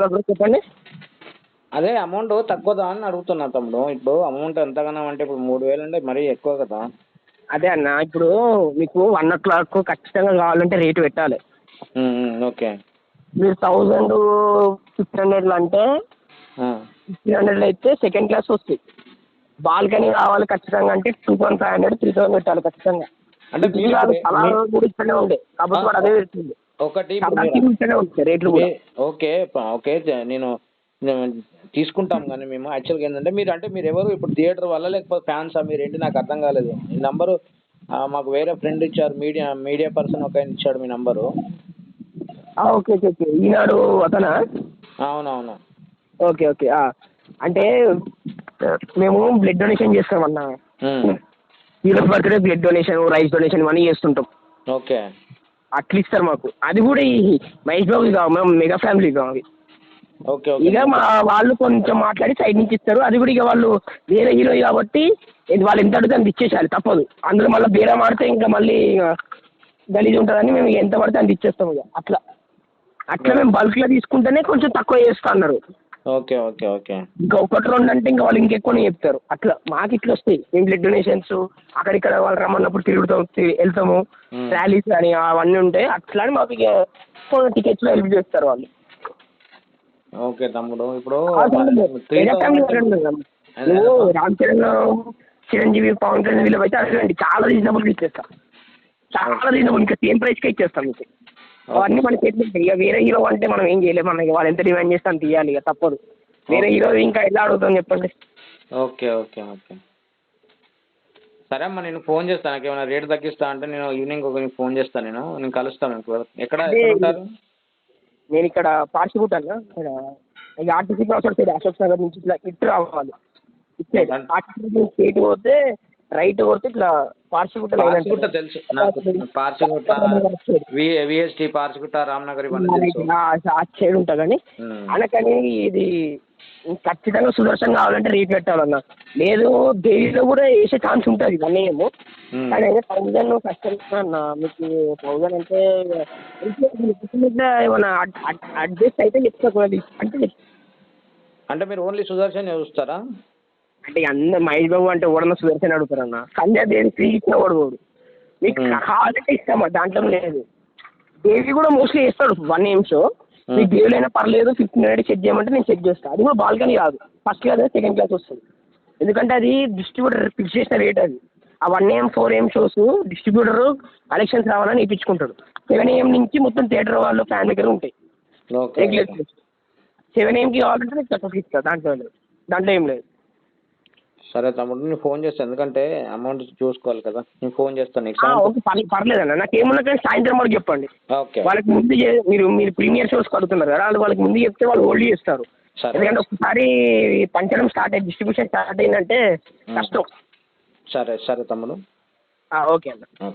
Hello bro చెప్పండి. అదే amount తక్కువదా అని అడుగుతున్నా తమ్ముడు. ఇప్పుడు అమౌంట్ ఎంతగానో అంటే ఇప్పుడు మూడు వేలు అంటే మరీ ఎక్కువ కదా. అదే అన్న ఇప్పుడు మీకు వన్ ఓ క్లాక్ ఖచ్చితంగా కావాలంటే రేటు పెట్టాలి. ఓకే. మీరు థౌజండ్ ఫిఫ్టీన్ హండ్రెడ్లో అంటే ఫిఫ్టీన్ హండ్రెడ్లో అయితే సెకండ్ క్లాస్ వస్తాయి. బాల్కనీ కావాలి ఖచ్చితంగా అంటే two thousand five hundred three thousand పెట్టాలి ఖచ్చితంగా. అంటే మీరు కూడా ఇక్కడనే ఉండే. కాబట్టి వాడు అదే పెడుతుంది. ఒకటి రేట్లు ఓకే ఓకే నేను తీసుకుంటాం కానీ మేము. యాక్చువల్గా ఏంటంటే మీరు అంటే మీరు ఎవరు ఇప్పుడు థియేటర్ వల్ల లేకపోతే ఫ్యాన్సా? మీరు ఏంటి? నాకు అర్థం కాలేదు. ఈ నంబరు మాకు వేరే ఫ్రెండ్ ఇచ్చారు మీడియా మీడియా పర్సన్ ఒక ఆయన ఇచ్చాడు మీ నంబరు. Okay okay okay. ఈనాడు అతనా? అవునవును. Okay okay. అంటే మేము blood donation చేస్తామన్నా. Hero birthday blood donation rice donation ఇవన్నీ చేస్తుంటాం. ఓకే. అట్లా ఇస్తారు మాకు. అది కూడా ఈ మహేష్ బాబు కావు మేము మెగా ఫ్యామిలీ కావు అవి. ఓకే ఇక మా వాళ్ళు కొంచెం మాట్లాడి సైడ్ నుంచి ఇస్తారు. అది కూడా ఇక వాళ్ళు వేరే హీరో కాబట్టి ఇది వాళ్ళు ఎంత అడిగితే అంత ఇచ్చేసేయాలి తప్పదు. అందులో మళ్ళీ బేరం ఆడితే ఇంకా మళ్ళీ గలీజ్ ఉంటుందని మేము ఎంత పడితే అంత ఇచ్చేస్తాం ఇక. అట్లా. అట్లా మేము బల్క్లో తీసుకుంటేనే కొంచెం తక్కువ చేస్తా అన్నారు. Okay okay okay. ఇంకా ఒకటి రెండు అంటే ఇంకా వాళ్ళు ఇంకెక్కువనే చెప్తారు. అట్లా మాకు ఇట్లా వస్తాయి. మేము బ్లడ్ డొనేషన్స్ అక్కడిక్కడ వాళ్ళు రమ్మన్నప్పుడు తిరుగుతాం తి- వెళ్తాము. ర్యాలీస్ కానీ అవన్నీ ఉంటాయి అట్లా అని మాకు ఇక టికెట్స్లో హెల్ప్ చేస్తారు వాళ్ళు. ఓకే తమ్ముడు. ఇప్పుడు త్రీ థౌసండ్? నువ్వు రామ్ చరణ్ చిరంజీవి పవన్ కళ్యాణ్ వీళ్ళు అయితే అడగండి. చాలా రీజనబుల్గా ఇచ్చేస్తాం. చాలా రీజనబుల్ ఇంకా సేమ్ ప్రైస్కే ఇచ్చేస్తాం మీకు. అవన్నీ మన చేతిలో ఉంటాయి. ఇక వేరే హీరో అంటే మనం ఏం చేయలేము మన ఇక వాళ్ళు ఎంత డిమాండ్ చేస్తే అంత ఇవ్వాలి ఇక తప్పదు. వేరే హీరో ఇంకా ఎలా అడుగుతాం చెప్పండి. Okay okay okay. సరే అమ్మా నేను ఫోన్ చేస్తాను. నాకు ఏమైనా రేట్ తగ్గిస్తా అంటే నేను ఈవినింగ్ ఒక ఫోన్ చేస్తాను నేను. నేను కలుస్తాను మీకు. ఎక్కడ అదే ఎక్కడ ఉంటారు? నేను ఇక్కడ పార్సిగుట్ అన్న ఇక్కడ ఇక RTC cross side Ashok Nagar నుంచి ఇట్లా ఇటు రావాలి. ఇటు సైడ్ ఆర్టీసీ స్ట్రైట్ పోతే రైట్ పోతే ఇట్లా పార్సిగుట్ట పార్సిగుట్ట. తెలుసు నాకు పార్సిగుట్ట విఎస్టీ పార్సిగుట్ట రామ్నగర్ ఆ సైడ్ ఉంటా కానీ. అనకని ఇది ఖచ్చితంగా సుదర్శన్ కావాలంటే రేట్ పెట్టాలన్న లేదు డైలీలో కూడా వేసే ఛాన్స్ ఉంటుంది ఇవన్నీ ఏమో. కానీ అయితే థౌజండ్ కష్టం అన్న మీకు థౌజండ్ అంటే ఇట్లా ఏమైనా అడ్జస్ట్ అయితే చెప్తా అంటే. అంటే మీరు ఓన్లీ సుదర్శన్ చూస్తారా అంటే అన్న మహేష్ బాబు అంటే ఓడన్న సుదర్శన్ అడుగుతారన్న. సంజయ్ దేవి ఫ్రీ ఇచ్చిన వాడు మీకు. కావాలంటే ఇస్తామా? దాంట్లో లేదు. దేవి కూడా మోస్ట్లీ చేస్తాడు వన్ ఏం షో మీకు దేవిలైనా పర్లేదు ఫిఫ్టీన్ హండ్రెడ్ చెక్ చేయమంటే నేను చెక్ చేస్తాను అది కూడా బాల్కనీ కాదు. ఫస్ట్ క్లాస్ సెకండ్ క్లాస్ వస్తుంది. ఎందుకంటే అది డిస్ట్రిబ్యూటర్ ఫిక్స్ చేసిన రేట్ అది. ఆ one AM four AM shows distributor collections రావాలని ఇప్పించుకుంటాడు. సెవెన్ ఏఎం నుంచి మొత్తం థియేటర్ వాళ్ళు ఫ్యాన్ దగ్గర ఉంటాయి. సెవెన్ ఏఎంకి కావాలంటే నీకు తక్కువ ఇస్తా దాంట్లో లేదు. దాంట్లో ఏం లేదు. సరే తమ్ముడు నేను ఫోన్ చేస్తాను ఎందుకంటే అమౌంట్ చూసుకోవాలి కదా. నేను ఫోన్ చేస్తాను నీకు. ఆ, ఓకే పర్లే పర్లేదన్న. నాకు ఏమన్నా కానీ సాయంత్రం వరకు చెప్పండి. ఓకే. వాళ్ళకి ముందు మీరు మీరు ప్రీమియర్ షోస్ కడుతున్నారు కదా వాళ్ళు వాళ్ళకి ముందు చెప్తే వాళ్ళు హోల్డ్ చేస్తారు. సరే. ఎందుకంటే ఒకసారి పంచడం స్టార్ట్ అయ్యి డిస్ట్రిబ్యూషన్ స్టార్ట్ అయిందంటే కష్టం. సరే సరే తమ్ముడు. ఓకే అన్న.